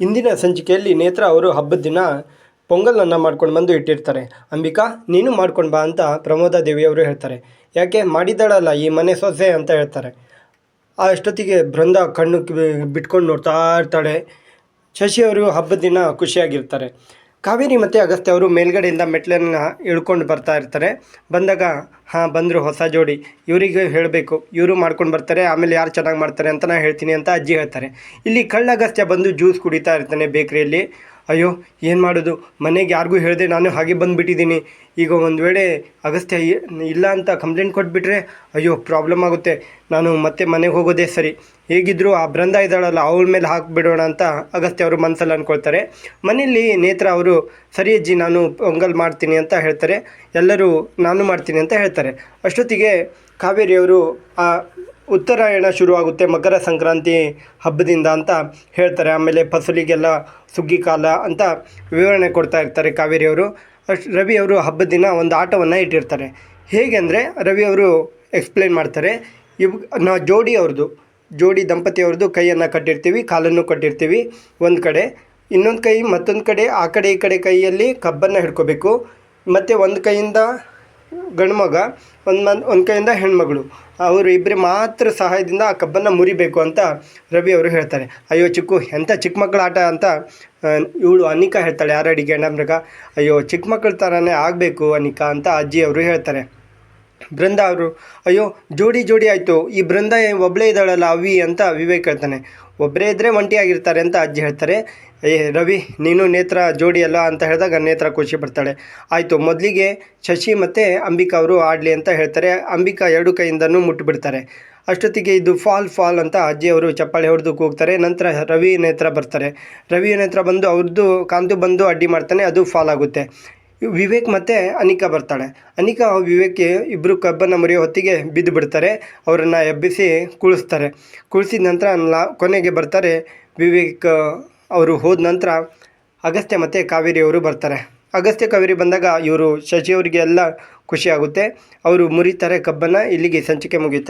ಇಂದಿನ ಸಂಚಿಕೆಯಲ್ಲಿ ನೇತ್ರ ಅವರು ಹಬ್ಬದ ದಿನ ಪೊಂಗಲನ್ನು ಮಾಡ್ಕೊಂಡು ಬಂದು ಇಟ್ಟಿರ್ತಾರೆ. ಅಂಬಿಕಾ, ನೀನು ಮಾಡ್ಕೊಂಡು ಬಾ ಅಂತ ಪ್ರಮೋದ ದೇವಿಯವರು ಹೇಳ್ತಾರೆ. ಯಾಕೆ? ಮಾಡಿದ್ದಾಳಲ್ಲ ಈ ಮನೆ ಸೊಸೆ ಅಂತ ಹೇಳ್ತಾರೆ. ಆ ಅಷ್ಟೊತ್ತಿಗೆ ಬೃಂದ ಕಣ್ಣು ಬಿಟ್ಕೊಂಡು ನೋಡ್ತಾ ಇರ್ತಾಳೆ. ಶಶಿಯವರು ಹಬ್ಬದ ದಿನ ಖುಷಿಯಾಗಿರ್ತಾರೆ. ಕಾವೇರಿ ಮತ್ತು ಅಗಸ್ತ್ಯ ಅವರು ಮೇಲ್ಗಡೆಯಿಂದ ಮೆಟ್ಲನ್ನು ಇಳ್ಕೊಂಡು ಬರ್ತಾ ಇರ್ತಾರೆ. ಬಂದಾಗ, ಹಾಂ, ಬಂದರು, ಹೊಸ ಜೋಡಿ. ಇವರಿಗೆ ಹೇಳಬೇಕು. ಇವರು ಮಾಡ್ಕೊಂಡು ಬರ್ತಾರೆ, ಆಮೇಲೆ ಯಾರು ಚೆನ್ನಾಗಿ ಮಾಡ್ತಾರೆ ಅಂತ ನಾನು ಹೇಳ್ತೀನಿ ಅಂತ ಅಜ್ಜಿ ಹೇಳ್ತಾರೆ. ಇಲ್ಲಿ ಕಳ್ಳ ಅಗಸ್ತ್ಯ ಬಂದು ಜ್ಯೂಸ್ ಕುಡಿತಾ ಇರ್ತಾನೆ ಬೇಕ್ರಿಯಲ್ಲಿ. ಅಯ್ಯೋ, ಏನು ಮಾಡೋದು? ಮನೆಗೆ ಯಾರಿಗೂ ಹೇಳಿದೆ ನಾನು ಹಾಗೆ ಬಂದುಬಿಟ್ಟಿದ್ದೀನಿ ಈಗ ಒಂದು ವೇಳೆ ಅಗಸ್ತ್ಯ ಇಲ್ಲ ಅಂತ ಕಂಪ್ಲೇಂಟ್ ಕೊಟ್ಬಿಟ್ರೆ, ಅಯ್ಯೋ ಪ್ರಾಬ್ಲಮ್ ಆಗುತ್ತೆ. ನಾನು ಮತ್ತೆ ಮನೆಗೆ ಹೋಗೋದೇ ಸರಿ. ಹೇಗಿದ್ದರೂ ಆ ಬೃಂದ ಇದ್ದಾಳಲ್ಲ, ಅವಳ ಮೇಲೆ ಹಾಕಿಬಿಡೋಣ ಅಂತ ಅಗಸ್ತ್ಯ ಅವರು ಮನಸ್ಸಲ್ಲಿ ಅಂದ್ಕೊಳ್ತಾರೆ ಮನೆಯಲ್ಲಿ ನೇತ್ರ ಅವರು, ಸರಿ ಅಜ್ಜಿ, ನಾನು ಪೊಂಗಲ್ ಮಾಡ್ತೀನಿ ಅಂತ ಹೇಳ್ತಾರೆ. ಎಲ್ಲರೂ, ನಾನು ಮಾಡ್ತೀನಿ ಅಂತ ಹೇಳ್ತಾರೆ. ಅಷ್ಟೊತ್ತಿಗೆ ಕಾವೇರಿಯವರು ಆ ಉತ್ತರಾಯಣ ಶುರುವಾಗುತ್ತೆ ಮಕರ ಸಂಕ್ರಾಂತಿ ಹಬ್ಬದಿಂದ ಅಂತ ಹೇಳ್ತಾರೆ. ಆಮೇಲೆ ಫಸಲಿಗೆಲ್ಲ ಸುಗ್ಗಿ ಕಾಲ ಅಂತ ವಿವರಣೆ ಕೊಡ್ತಾ ಇರ್ತಾರೆ ಕಾವೇರಿಯವರು. ರವಿಯವರು ಹಬ್ಬದ ದಿನ ಒಂದು ಆಟವನ್ನು ಇಟ್ಟಿರ್ತಾರೆ. ಹೇಗೆ ಅಂದರೆ ರವಿ ಅವರು ಎಕ್ಸ್ಪ್ಲೇನ್ ಮಾಡ್ತಾರೆ. ಇವ್ ನಾ ಜೋಡಿ ಅವ್ರದ್ದು ಜೋಡಿ ದಂಪತಿಯವ್ರದ್ದು ಕೈಯನ್ನು ಕಟ್ಟಿರ್ತೀವಿ, ಕಾಲನ್ನು ಕಟ್ಟಿರ್ತೀವಿ ಒಂದು ಕಡೆ. ಇನ್ನೊಂದು ಕೈ ಮತ್ತೊಂದು ಕಡೆ, ಆ ಕಡೆ ಈ ಕಡೆ ಕೈಯಲ್ಲಿ ಕಬ್ಬನ್ನು ಹಿಡ್ಕೋಬೇಕು. ಮತ್ತು ಒಂದು ಕೈಯಿಂದ ಗಂಡು ಮಗ, ಒಂದು ಮನ್, ಒಂದು ಕೈಯಿಂದ ಹೆಣ್ಮಗಳು. ಅವರು ಇಬ್ಬರು ಮಾತ್ರ ಸಹಾಯದಿಂದ ಆ ಕಬ್ಬನ್ನು ಮುರಿಬೇಕು ಅಂತ ರವಿ ಅವರು ಹೇಳ್ತಾರೆ. ಅಯ್ಯೋ ಚಿಕ್ಕು ಎಂಥ ಚಿಕ್ಕ ಮಕ್ಕಳ ಆಟ ಅಂತ ಇವಳು ಅನಿಕಾ ಹೇಳ್ತಾಳೆ, ಯಾರು ಅಡಿಗೆ ಮೃಗ? ಅಯ್ಯೋ ಚಿಕ್ಕ ಮಕ್ಕಳ ಥರನೇ ಆಗಬೇಕು ಅನಿಕಾ ಅಂತ ಅಜ್ಜಿ ಅವರು ಹೇಳ್ತಾರೆ. ಬೃಂದ ಅವರು, ಅಯ್ಯೋ, ಜೋಡಿ ಜೋಡಿ ಆಯಿತು, ಈ ಬೃಂದ ಒಬ್ಬಳೇ ಇದ್ದಾಳಲ್ಲ ಅವಿ ಅಂತ ವಿವೇಕ್ ಹೇಳ್ತಾನೆ. ಒಬ್ಬರೇ ಇದ್ದರೆ ಒಂಟಿಯಾಗಿರ್ತಾರೆ ಅಂತ ಅಜ್ಜಿ ಹೇಳ್ತಾರೆ. ಏ, ರವಿ, ನೀನು ನೇತ್ರ ಜೋಡಿ ಅಲ್ಲ ಅಂತ ಹೇಳಿದಾಗ ನೇತ್ರ ಖುಷಿ ಪಡ್ತಾಳೆ ಆಯಿತು, ಮೊದಲಿಗೆ ಶಶಿ ಮತ್ತು ಅಂಬಿಕಾ ಅವರು ಆಡಲಿ ಅಂತ ಹೇಳ್ತಾರೆ. ಅಂಬಿಕಾ ಎರಡು ಕೈಯಿಂದನೂ ಮುಟ್ಟಿಬಿಡ್ತಾರೆ ಅಷ್ಟೊತ್ತಿಗೆ ಇದು ಫಾಲ್ ಫಾಲ್ ಅಂತ ಅಜ್ಜಿ ಅವರು ಚಪ್ಪಾಳೆ ಹೊಡೆದು ಕೂಗ್ತಾರೆ. ನಂತರ ರವಿ ನೇತ್ರ ಬರ್ತಾರೆ. ರವಿ ನೇತ್ರ ಬಂದು ಅವ್ರದ್ದು ಕಾಂತು ಬಂದು ಅಡ್ಡಿ ಮಾಡ್ತಾನೆ, ಅದು ಫಾಲ್ ಆಗುತ್ತೆ. ವಿವೇಕ್ ಮತ್ತು ಅನಿಕಾ ಬರ್ತಾಳೆ. ಅನಿಕಾ ವಿವೇಕ್ಗೆ ಇಬ್ಬರು ಕಬ್ಬನ್ನು ಮುರಿಯೋ ಹೊತ್ತಿಗೆ ಬಿದ್ದು ಬಿಡ್ತಾರೆ. ಅವರನ್ನು ಎಬ್ಬಿಸಿ ಕುಳಿಸ್ತಾರೆ. ಕುಳಿಸಿದ ನಂತರ ಕೊನೆಗೆ ಬರ್ತಾರೆ ವಿವೇಕ್ ಅವರು ಹೋದ ನಂತರ ಅಗಸ್ತ್ಯ ಮತ್ತು ಕಾವೇರಿ ಅವರು ಬರ್ತಾರೆ. ಅಗಸ್ತ್ಯ ಕಾವೇರಿ ಬಂದಾಗ ಇವರು ಶಶಿಯವರಿಗೆ ಎಲ್ಲ ಖುಷಿಯಾಗುತ್ತೆ ಅವರು ಮುರಿತಾರೆ ಕಬ್ಬನ್ನು, ಇಲ್ಲಿಗೆ ಸಂಚಿಕೆ ಮುಗಿಯುತ್ತೆ.